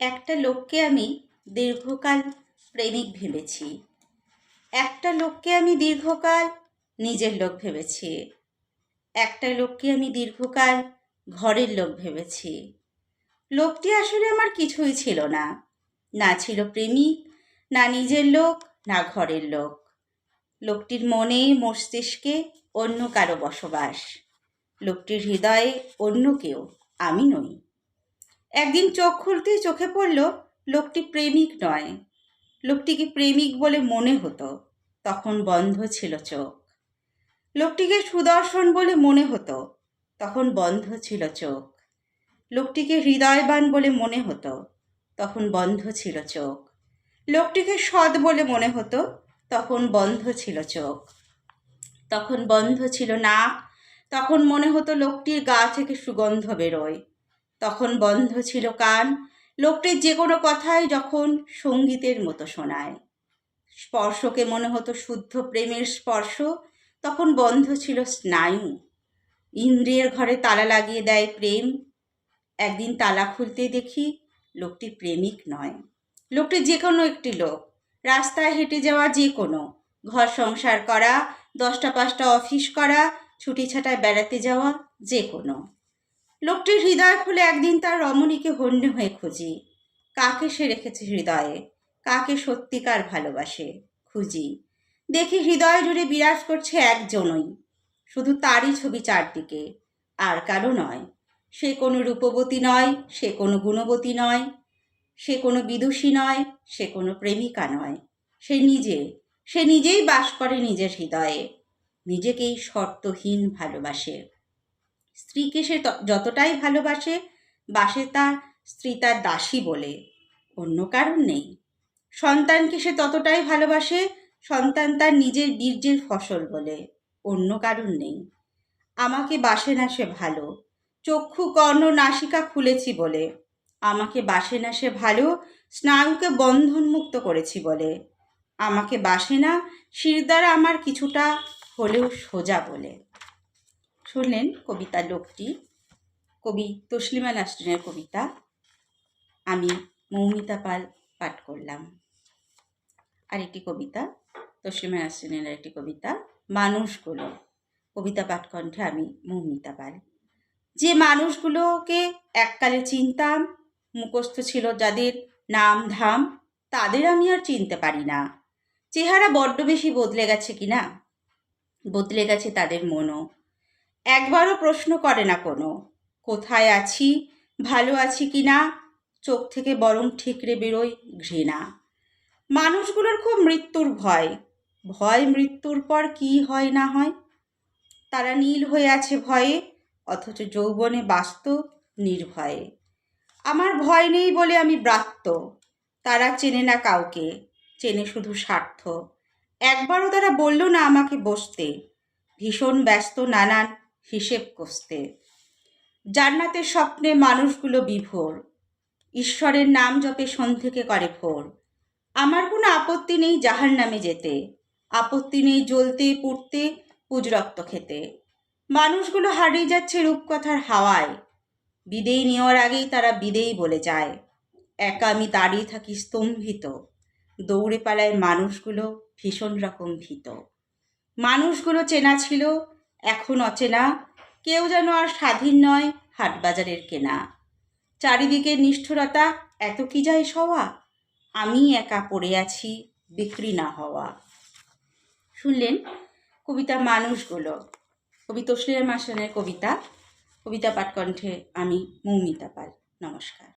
একটা লোককে আমি দীর্ঘকাল প্রেমিক ভেবেছি। একটা লোককে আমি দীর্ঘকাল নিজের লোক ভেবেছি। একটা লোককে আমি দীর্ঘকাল ঘরের লোক ভেবেছি। লোকটি আসলে আমার কিছুই ছিল না। না ছিল প্রেমিক, না নিজের লোক, না ঘরের লোক। লোকটির মনে, মস্তিষ্কে অন্য কারও বসবাস। লোকটির হৃদয়ে অন্য কেউ আমি নই। একদিন চোখ খুলতেই চোখে পড়ল, লোকটি প্রেমিক নয়। লোকটিকে প্রেমিক বলে মনে হতো, তখন বন্ধ ছিল চোখ। লোকটিকে সুদর্শন বলে মনে হতো, তখন বন্ধ ছিল চোখ। লোকটিকে হৃদয়বান বলে মনে হতো, তখন বন্ধ ছিল চোখ। লোকটিকে সৎ বলে মনে হতো, তখন বন্ধ ছিল চোখ। তখন বন্ধ ছিল নাক তখন মনে হতো লোকটির গা থেকে সুগন্ধ বেরোয়। তখন বন্ধ ছিল কান। লোকটির যে কোনো কথাই যখন সঙ্গীতের মতো শোনায়। স্পর্শকে মনে হতো শুদ্ধ প্রেমের স্পর্শ, তখন বন্ধ ছিল স্নায়ু। ইন্দ্রিয়ের ঘরে তালা লাগিয়ে দেয় প্রেম। একদিন তালা খুলতে দেখি লোকটি প্রেমিক নয়। লোকটি যে কোনো একটি লোক। রাস্তায় হেঁটে যাওয়া যে কোনো। ঘর সংসার করা, দশটা পাঁচটা অফিস করা, ছুটি ছাটায় বেড়াতে যাওয়া যে কোনো। লোকটির হৃদয় খুলে একদিন তার রমণীকে হন্যে হয়ে খুঁজি। কাকে সে রেখেছে হৃদয়ে? কাকে সত্যিকার ভালোবাসে? খুঁজি। দেখি হৃদয় জুড়ে বিরাজ করছে একজনই। শুধু তারই ছবি চারদিকে। আর কারও নয়। সে কোনো রূপবতী নয়, সে কোনো গুণবতী নয়। সে কোনো বিদুষী নয়, সে কোনো প্রেমিকা নয়। সে নিজে। সে নিজেই বাস করে নিজের হৃদয়ে। নিজেকেই শর্তহীন ভালোবাসে। স্ত্রীকে সে যতটাই ভালোবাসে, বাসে তার স্ত্রী তার দাসী বলে, অন্য কারণ নেই। সন্তানকে সে ততটাই ভালোবাসে, সন্তান তার নিজের বীর্যের ফসল বলে, অন্য কারণ নেই। আমাকে বাসে না সে ভালো, চক্ষু, কর্ণ, নাসিকা খুলেছি বলে, আমাকে বাসে না সে ভালো, স্নায়ুকে বন্ধনমুক্ত করেছি বলে, আমাকে বাসে না শিরদার আমার কিছুটা হলেও সোজা বলে। শুনলেন কবিতা লোকটি। কবি তসলিমা নাসরিনের কবিতা, আমি মৌমিতা পাল পাঠ করলাম। আরেকটি কবিতা, তসলিমা নাসরিনের একটি কবিতা, মানুষগুলো। কবিতা পাঠকণ্ঠে আমি মৌমিতা পাল। যে মানুষগুলোকে এককালে চিনতাম, মুখস্থ ছিল যাদের নাম ধাম তাদের আমি আর চিনতে পারি না। চেহারা বড্ড বেশি বদলে গেছে কি না বদলে গেছে তাদের মনও। একবারও প্রশ্ন করে না কোনো। কোথায় আছি? ভালো আছি কি না? চোখ থেকে বরং ঠিকরে বেরোয় ঘৃণা। মানুষগুলোর খুব মৃত্যুর ভয়। ভয় মৃত্যুর পর কি হয় না হয়? তারা নীল হয়ে আছে ভয়ে, অথচ যৌবনে বাস্ত নির্ভয়ে। আমার ভয় নেই বলে আমি ব্রাত্য। তারা চেনে না কাউকে, চেনে শুধু স্বার্থ। একবারও তারা বলল না আমাকে বসতে। ভীষণ ব্যস্ত নানান হিসেব কষতে। জান্নাতের স্বপ্নে মানুষগুলো বিভোর। ঈশ্বরের নাম জপে সন্ধ্যেকে করে ভোর। আমার কোনো আপত্তি নেই জাহার নামে যেতে। আপত্তি নেই জ্বলতে, পুড়তে পুজ রক্ত খেতে। মানুষগুলো হারিয়ে যাচ্ছে রূপকথার হাওয়ায়। বিদেয় নেওয়ার আগেই তারা বিদেই বলে যায়। একা আমি দাঁড়িয়ে থাকি স্তম্ভিত। দৌড়ে পালায় মানুষগুলো ভীষণ রকম ভীত। মানুষগুলো চেনা ছিল এখন অচেনা, কেউ যেন আর স্বাধীন নয় হাটবাজারের কেনা। চারিদিকে নিষ্ঠুরতা, এত কি যায় সওয়া? আমি একা পড়ে আছি, বিক্রি না হওয়া। শুনলেন? কবিতা মানুষগুলো। কবি তসলিয়া মাসানের কবিতা। কবিতা পাঠকণ্ঠে আমি মৌমিতা পাল। নমস্কার।